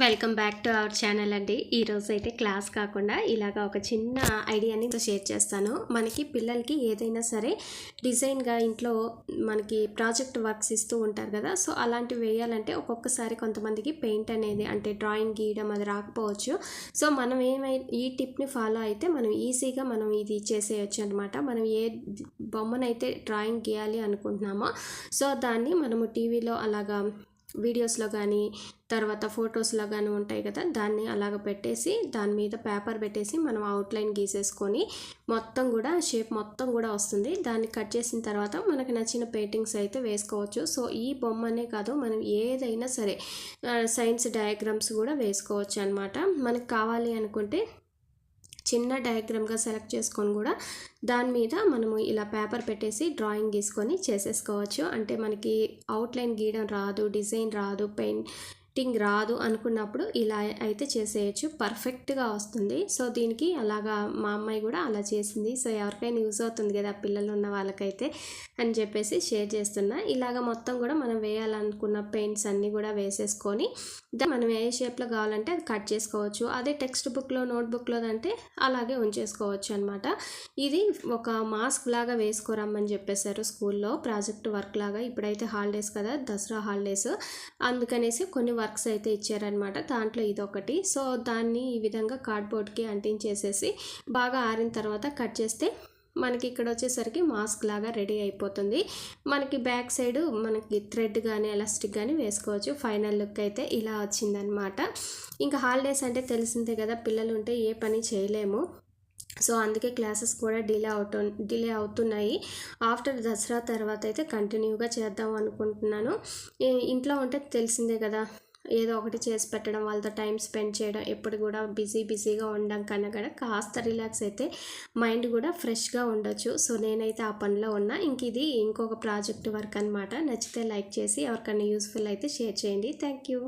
Welcome back to our channel అండి. ఈరోజు అయితే క్లాస్ కాకుండా ఇలాగ ఒక చిన్న ఐడియాని షేర్ చేస్తాను. మనకి పిల్లలకి ఏదైనా సరే డిజైన్గా ఇంట్లో మనకి ప్రాజెక్ట్ వర్క్స్ ఇస్తూ ఉంటారు కదా. సో అలాంటివి వేయాలంటే ఒక్కొక్కసారి కొంతమందికి పెయింట్ అనేది అంటే డ్రాయింగ్ గీయడం అది రాకపోవచ్చు. సో మనం ఏమై ఈ టిప్ని ఫాలో అయితే మనం ఈజీగా మనం ఇది చేసేయచ్చు అనమాట మనం ఏ బొమ్మనైతే డ్రాయింగ్ గీయాలి అనుకుంటున్నామో సో దాన్ని మనము టీవీలో అలాగా వీడియోస్లో కానీ తర్వాత ఫొటోస్లో కానీ ఉంటాయి కదా దాన్ని అలాగ పెట్టేసి దాని మీద పేపర్ పెట్టేసి మనం అవుట్లైన్ గీసేసుకొని మొత్తం కూడా షేప్ మొత్తం కూడా వస్తుంది. దాన్ని కట్ చేసిన తర్వాత మనకు నచ్చిన పెయింటింగ్స్ అయితే వేసుకోవచ్చు. సో ఈ బొమ్మనే కాదు మనం ఏదైనా సరే సైన్స్ డయాగ్రామ్స్ కూడా వేసుకోవచ్చు అనమాట మనకు కావాలి అనుకుంటే చిన్న డయాగ్రామ్గా సెలెక్ట్ చేసుకొని కూడా దాని మీద మనము ఇలా పేపర్ పెట్టేసి డ్రాయింగ్ గీసుకొని చేసేసుకోవచ్చు. అంటే మనకి అవుట్లైన్ గీయడం రాదు డిజైన్ రాదు పెయింట్ టింగ్ రాదు అనుకున్నప్పుడు ఇలా అయితే చేసేయచ్చు. పర్ఫెక్ట్గా వస్తుంది. సో దీనికి అలాగా మా అమ్మాయి కూడా అలా చేసింది. సో ఎవరికైనా యూజ్ అవుతుంది కదా పిల్లలు ఉన్న వాళ్ళకైతే అని చెప్పేసి షేర్ చేస్తున్నా. ఇలాగ మొత్తం కూడా మనం వేయాలనుకున్న పెయింట్స్ అన్నీ కూడా వేసేసుకొని మనం ఏ షేప్లో కావాలంటే అది కట్ చేసుకోవచ్చు. అదే టెక్స్ట్ బుక్లో నోట్బుక్లో అంటే అలాగే ఉంచేసుకోవచ్చు అనమాట ఇది ఒక మాస్క్ లాగా వేసుకోరమ్మని చెప్పేశారు స్కూల్లో. ప్రాజెక్ట్ వర్క్ లాగా. ఇప్పుడైతే హాలిడేస్ కదా దసరా హాలిడేస్. అందుకనేసి కొన్ని వర్క్స్ అయితే ఇచ్చారనమాట దాంట్లో ఇదొకటి. సో దాన్ని ఈ విధంగా కార్డ్బోర్డ్కి అంటించేసేసి బాగా ఆరిన తర్వాత కట్ చేస్తే మనకి ఇక్కడ వచ్చేసరికి మాస్క్ లాగా రెడీ అయిపోతుంది. మనకి బ్యాక్ సైడ్ మనకి థ్రెడ్ కానీ ఎలాస్టిక్ కానీ వేసుకోవచ్చు. ఫైనల్ లుక్ అయితే ఇలా వచ్చిందనమాట ఇంకా హాలిడేస్ అంటే తెలిసిందే కదా పిల్లలు ఉంటే ఏ పని చేయలేము. సో అందుకే క్లాసెస్ కూడా డిలే అవుతు డిలే అవుతున్నాయి. ఆఫ్టర్ దసరా తర్వాత అయితే కంటిన్యూగా చేద్దాం అనుకుంటున్నాను. ఇంట్లో ఉంటే తెలిసిందే కదా ఏదో ఒకటి చేసి పెట్టడం వాళ్ళతో టైం స్పెండ్ చేయడం ఎప్పుడు కూడా బిజీ బిజీగా ఉండడం కన్నా కూడా కాస్త రిలాక్స్ అయితే మైండ్ కూడా ఫ్రెష్గా ఉండొచ్చు. సో నేనైతే ఆ పనిలో ఉన్నా. ఇంక ఇది ఇంకొక ప్రాజెక్ట్ వర్క్ అనమాట నచ్చితే లైక్ చేసి ఎవరికైనా యూస్ఫుల్ అయితే షేర్ చేయండి. Thank you.